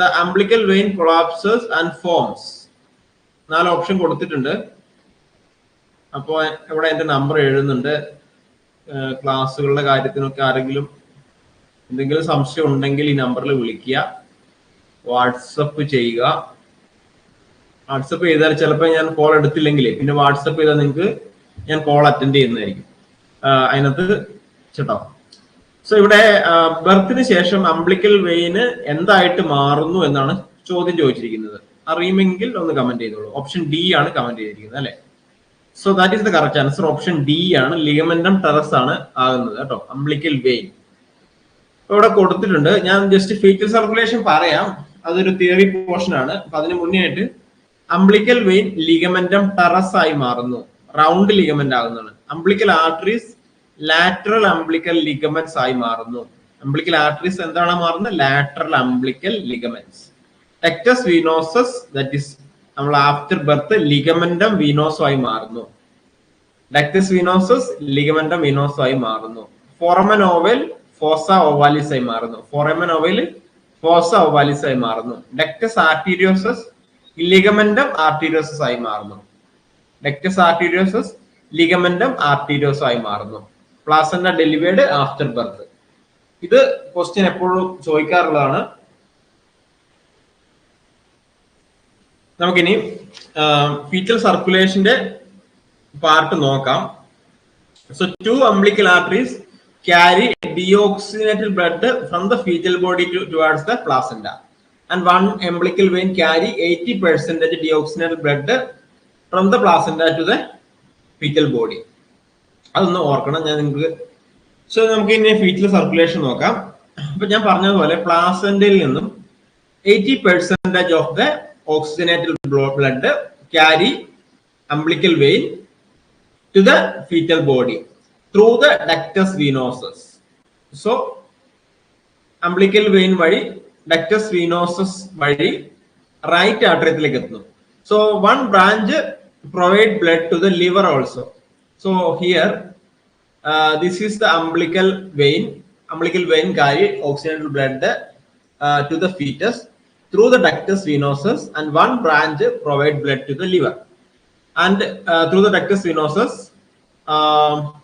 The umbilical vein collapses and forms നാല് option കൊടുത്തിട്ടുണ്ട്. അപ്പോൾ ഇവിടെ എന്റെ നമ്പർ എഴുതുന്നുണ്ട്. ക്ലാസ്സുകളുടെ കാര്യത്തിനൊക്കെ ആരെങ്കിലും എന്തെങ്കിലും സംശയം ഉണ്ടെങ്കിൽ ഈ നമ്പറിൽ വിളിക്കുക. വാട്സപ്പ് ചെയ്യുക. വാട്സപ്പ് ചെയ്താൽ ചിലപ്പോൾ ഞാൻ കോൾ എടുത്തില്ലെങ്കിൽ പിന്നെ വാട്സപ്പ് ചെയ്താൽ നിങ്ങൾക്ക് ഞാൻ കോൾ അറ്റൻഡ് ചെയ്യുന്നതായിരിക്കും. അതിനകത്ത് ചേട്ടോ സോ ഇവിടെ ബർത്തിന് ശേഷം അംബ്ലിക്കൽ വെയിന് എന്തായിട്ട് മാറുന്നു എന്നാണ് ചോദ്യം ചോദിച്ചിരിക്കുന്നത്. അറിയുമെങ്കിൽ ഒന്ന് കമന്റ് ചെയ്തോളൂ. ഓപ്ഷൻ ഡി ആണ് കമന്റ് ചെയ്തിരിക്കുന്നത് അല്ലെ? So that is the correct answer option D ആണ് ലിഗമെന്റം ടെറസ് ആണ് ആകുന്നത് കേട്ടോ അംബ്ലിക്കൽ വെയിൻ ഇവിടെ കൊടുത്തിട്ടുണ്ട്. ഞാൻ ജസ്റ്റ് ഫീച്ചർ സർക്കുലേഷൻ പറയാം. അതൊരു തിയറി പോർഷൻ ആണ്. അപ്പൊ അതിന് മുന്നേ ആയിട്ട് അംബ്ലിക്കൽ വെയിൻ ലിഗമെന്റം ടെറസ് ആയി മാറുന്നു. Round ligament ആകുന്നതാണ്. Umbilical arteries lateral umbilical ligaments ആയി മാറുന്നു. അംബ്ലിക്കൽ ആർട്ടറീസ് എന്താണ് മാറുന്നത്? Lateral umbilical ligaments ductus venosus that is നമ്മൾ ആഫ്റ്റർ ബർത്ത് ലിഗമെന്റം വീനോസോ ആയി മാറുന്നു. ഡക്ടസ് വീനോസസ് ലിഗമെന്റം വീനോസോ ആയി മാറുന്നു. ഫോറമൻ ഓവൽ ഫോസ ഓവാലിസ് ആയി മാറുന്നു. ഫോറമൻ ഓവൽ ഫോസ ഓവാലിസ് ആയി മാറുന്നു. ഡക്ടസ് ആർട്ടീരിയോസസ് ലിഗമെന്റം ആർട്ടീരിയോസസ് ആയി മാറുന്നു. ഡക്ടസ് ആർട്ടീരിയോസസ് ലിഗമെന്റം ആർട്ടീരിയോസ് ആയി മാറുന്നു. പ്ലാസന്റ ഡെലിവേർഡ് ആഫ്റ്റർ ബർത്ത് ഇത് ക്വസ്റ്റ്യൻ എപ്പോഴും ചോദിക്കാറുള്ളതാണ് നമുക്കിനി ഫീറ്റൽ സർക്കുലേഷന്റെ പാർട്ട് നോക്കാം so two umbilical arteries carry deoxygenated blood from the fetal body to, towards the placenta and one umbilical vein carry 80 percentage deoxygenated blood from the placenta to the fetal body അതൊന്ന് ഓർക്കണം ഞാൻ നിങ്ങൾക്ക് so നമുക്ക് ഇനി ഫീറ്റിൽ circulation നോക്കാം. അപ്പൊ ഞാൻ പറഞ്ഞതുപോലെ പ്ലാസന്റയിൽ നിന്നും eighty percentage of the oxygenated blood carry umbilical vein to the fetal body through the ductus venosus so umbilical vein വഴി ഡക്ടസ് വീനോസസ് വഴി റൈറ്റ് ആട്രിയത്തിലേക്ക് എത്തുന്നു. So one branch provide blood to the liver also So here, uh, this is the umbilical vein. Umbilical vein carry oxygenated blood uh, to the fetus through the ductus venosus and one branch provide blood to the liver. And uh, through the ductus venosus, um,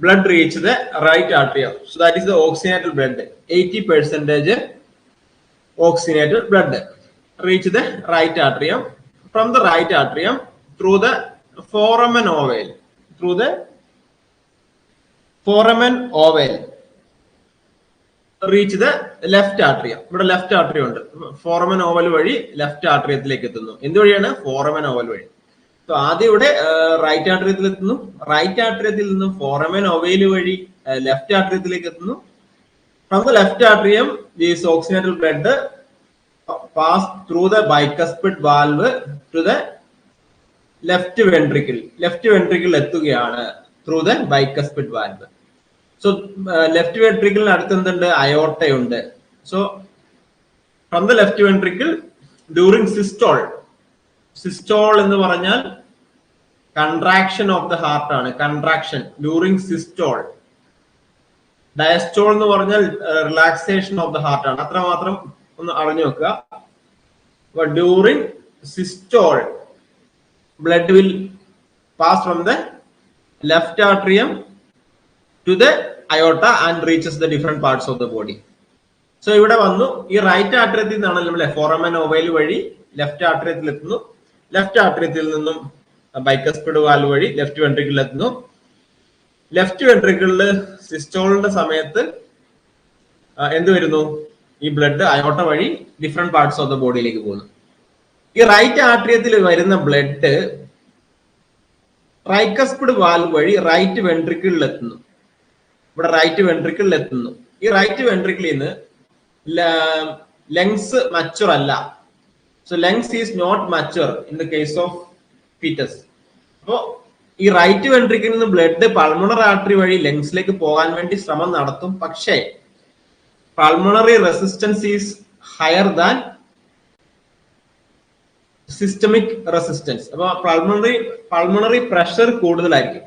blood reach the right atrium. So that is the oxygenated blood. 80 percentage oxygenated blood reach the right atrium. From the right atrium, through the foramen ovale. Through the foramen ovale. Reach the left atria ഇവിടെ left atria ഉണ്ട്. Foramen oval വഴി left ആട്രിയത്തിലേക്ക് എത്തുന്നു. എന്ത് വഴിയാണ് foramen oval വഴി. So ആദ്യം ഇവിടെ റൈറ്റ് ആട്രിയത്തിൽ എത്തുന്നു. റൈറ്റ് ആട്രിയത്തിൽ നിന്നും ഫോറമൻ ഒവൈൽ വഴി ലെഫ്റ്റ് ആട്രിയത്തിലേക്ക് എത്തുന്നു. From the left atrium the oxygenated blood pass through the bicuspid valve to the left ventricle left ventricle എത്തുകയാണ് through the bicuspid valve so left വെൻട്രിക്കിളിന് അടുത്ത് എന്തുണ്ട്? അയോട്ടയുണ്ട്. So from the left ventricle during systole systole എന്ന് പറഞ്ഞാൽ contraction of the heart ആണ്. Contraction during systole diastole എന്ന് പറഞ്ഞാൽ relaxation of the heart ആണ്. അത്രമാത്രം ഒന്ന് അറിഞ്ഞു വെക്കുക. During systole blood will pass from the left atrium to the aorta and reaches the different parts of the body so ഇവിടെ വന്നു. ഈ റൈറ്റ് ആട്രിയത്തിൽ നിന്നാണ് നമ്മൾ ഫോറമൻ ഒവൈൽ വഴി ലെഫ്റ്റ് ആട്രിയത്തിൽ എത്തുന്നു. ലെഫ്റ്റ് ആട്രിയത്തിൽ നിന്നും ബൈക്കസ്പിഡ് വാൽവ് വഴി ലെഫ്റ്റ് വെൻട്രിക്കിളിൽ എത്തുന്നു. ലെഫ്റ്റ് വെൻട്രിക്കിളിൽ സിസ്റ്റോളിന്റെ സമയത്ത് എന്ത് വരുന്നു? ഈ ബ്ലഡ് അയോട്ട വഴി ഡിഫറെന്റ് പാർട്സ് ഓഫ് ദ ബോഡിയിലേക്ക് പോകുന്നു. ഈ റൈറ്റ് ആട്രിയത്തിൽ വരുന്ന ബ്ലഡ് റൈക്കസ്പിഡ് വാൽവ് വഴി റൈറ്റ് വെൻട്രിക്കിളിൽ എത്തുന്നു. ഇവിടെ റൈറ്റ് വെൻട്രിക്കിളിൽ എത്തുന്നു. ഈ റൈറ്റ് വെൻട്രിക്കിളിൽ നിന്ന് ലങ്സ് മച്ചുർ അല്ല. So lungs is not mature in the case of fetus അപ്പോ ഈ റൈറ്റ് വെൻട്രിക്കിൽ നിന്ന് ബ്ലഡ് പൾമണർ ആർട്ടറി വഴി ലങ്സിലേക്ക് പോകാൻ വേണ്ടി ശ്രമം നടത്തും. പക്ഷേ pulmonary resistance is higher than systemic resistance അപ്പൊ പൾമണറി പൾമണറി പ്രഷർ കൂടുതലായിരിക്കും.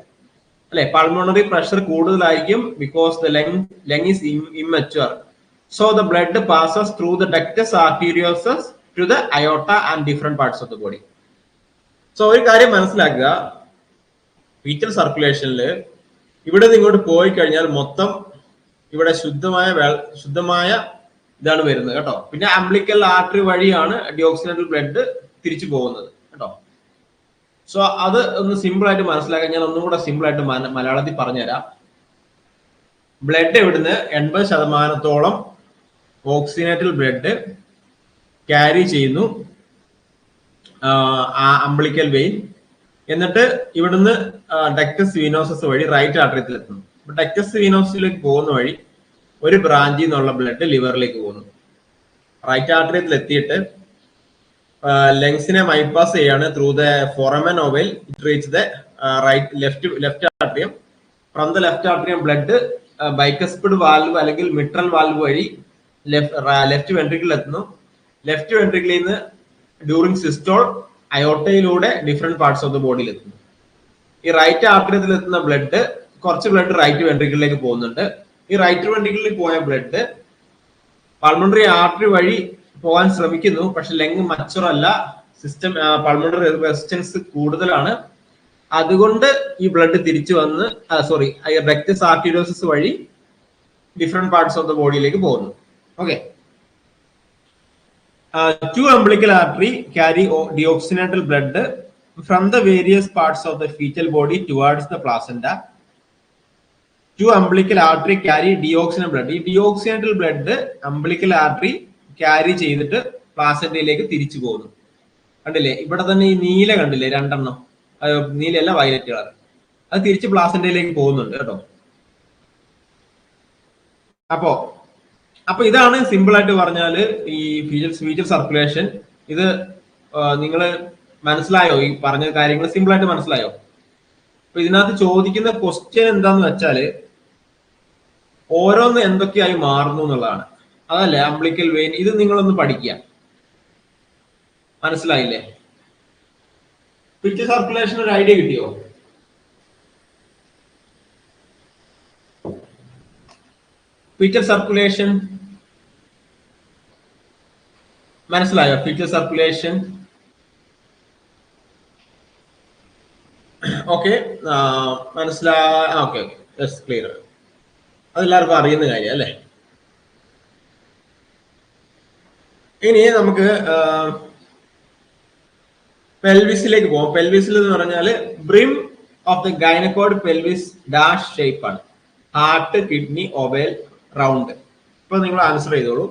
അല്ലെ? പൾമണറി പ്രഷർ കൂടുതലായിരിക്കും because the lung lung is immature so the blood passes through the ductus arteriosus to the aorta and different parts of the body so ഒരു കാര്യം മനസ്സിലാക്കുക. Fetal സർക്കുലേഷനിൽ ഇവിടെ നിന്ന് ഇങ്ങോട്ട് പോയി കഴിഞ്ഞാൽ മൊത്തം ഇവിടെ ശുദ്ധമായ ശുദ്ധമായ ഇതാണ് വരുന്നത് കേട്ടോ. പിന്നെ അംബ്ലിക്കൽ ആർട്ടറി വഴിയാണ് ഡിയോക്സിനൽ ബ്ലഡ് തിരിച്ചു പോകുന്നത് കേട്ടോ? സോ അത് ഒന്ന് സിമ്പിൾ ആയിട്ട് മനസ്സിലാക്കാൻ ഞാൻ ഒന്നും കൂടെ സിമ്പിൾ ആയിട്ട് മലയാളത്തിൽ പറഞ്ഞുതരാം. ബ്ലഡ് ഇവിടുന്ന് എൺപത് ശതമാനത്തോളം ഓക്സിജനേറ്റഡ് ബ്ലഡ് ക്യാരി ചെയ്യുന്നു അംബ്ലിക്കൽ വെയിൻ എന്നിട്ട് ഇവിടുന്ന് ഡക്ടസ് വീനോസസ് വഴി റൈറ്റ് ആർട്ടറിയത്തിൽ എത്തുന്നു. ഡക്ടസ് വീനോസിലേക്ക് പോകുന്ന വഴി ഒരു ബ്രാഞ്ചിൽ നിന്നുള്ള ബ്ലഡ് ലിവറിലേക്ക് പോകുന്നു. റൈറ്റ് ആർട്ടറിയത്തിൽ എത്തിയിട്ട് ലങ്സിനെ ബൈപ്പാസ് ചെയ്യാണ് through the foramen ovale it reach the right left left atrium from the left atrium blood bicuspid valve അല്ലെങ്കിൽ മിട്രൽ വാൽവ് വഴി ലെഫ്റ്റ് വെൻട്രിക്കിൾ എത്തുന്നു. ലെഫ്റ്റ് വെൻട്രിക്കിളിൽ നിന്ന് ഡ്യൂറിങ് സിസ്റ്റോൾ അയോട്ടയിലൂടെ ഡിഫറെന്റ് പാർട്സ് ഓഫ് ദ ബോഡിയിൽ എത്തുന്നു. ഈ റൈറ്റ് ആർട്ടറിയത്തിൽ എത്തുന്ന ബ്ലഡ് കുറച്ച് ബ്ലഡ് റൈറ്റ് വെൻട്രിക്കിളിലേക്ക് പോകുന്നുണ്ട്. ഈ റൈറ്റ് വെൻട്രിക്കിളിൽ പോയ ബ്ലഡ് പൾമണറി ആർട്ടറി വഴി പോകാൻ ശ്രമിക്കുന്നു. പക്ഷെ ലെങ് മച്ചുറല്ല. സിസ്റ്റം പൾമണറി റെസിസ്റ്റൻസ് കൂടുതലാണ്. അതുകൊണ്ട് ഈ ബ്ലഡ് തിരിച്ചു വന്ന് സോറി റെക്ട് സാർട്ടിഡോസിസ് വഴി ഡിഫറെന്റ് പാർട്സ് ഓഫ് ദ ബോഡിയിലേക്ക് പോകുന്നു. Okay two umbilical artery carry deoxygenated blood from the various parts of the fetal body towards the placenta two umbilical artery carry deoxygenated blood ഈ deoxygenated blood umbilical artery carry ചെയ്തിട്ട് പ്ലാസന്റയിലേക്ക് തിരിച്ചു പോകുന്നു. കണ്ടില്ലേ? ഇവിടെ തന്നെ ഈ നീല കണ്ടില്ലേ? രണ്ടെണ്ണം. നീലയല്ല വയലറ്റ് കളർ അത് തിരിച്ച് പ്ലാസന്റയിലേക്ക് പോകുന്നുണ്ട് കേട്ടോ. അപ്പോ അപ്പൊ ഇതാണ് സിമ്പിൾ ആയിട്ട് പറഞ്ഞാൽ ഈ ഫീച്ചർ ഫീച്ചർ സർക്കുലേഷൻ ഇത് നിങ്ങൾ മനസ്സിലായോ? ഈ പറഞ്ഞ കാര്യങ്ങൾ സിമ്പിൾ ആയിട്ട് മനസ്സിലായോ? അപ്പൊ ഇതിനകത്ത് ചോദിക്കുന്ന ക്വസ്റ്റ്യൻ എന്താന്ന് വെച്ചാൽ ഓരോന്ന് എന്തൊക്കെയായി മാറുന്നു എന്നുള്ളതാണ്. അതല്ലേ? Umbilical vein. ഇത് നിങ്ങളൊന്ന് പഠിക്കുക മനസ്സിലായില്ലേ? പിച്ച് സർക്കുലേഷൻ ഒരു ഐഡിയ കിട്ടിയോ? ഫീച്ചർ സർക്കുലേഷൻ മനസ്സിലായോ? ഫീച്ചർ സർക്കുലേഷൻ ഓക്കെ മനസ്സിലാ ഓക്കെ ഓക്കെ യെസ് ക്ലിയർ അതെല്ലാവർക്കും അറിയുന്ന കാര്യം അല്ലേ? ഇനി നമുക്ക് പെൽവിസിലേക്ക് പോകാം പെൽവിസിൽ എന്ന് പറഞ്ഞാൽ brim of the gynaecoid pelvis dash shape ആണ്. ഹാർട്ട് കിഡ്നി ഒബേൽ റൗണ്ട് ഇപ്പൊ നിങ്ങൾ ആൻസർ ചെയ്തോളൂ.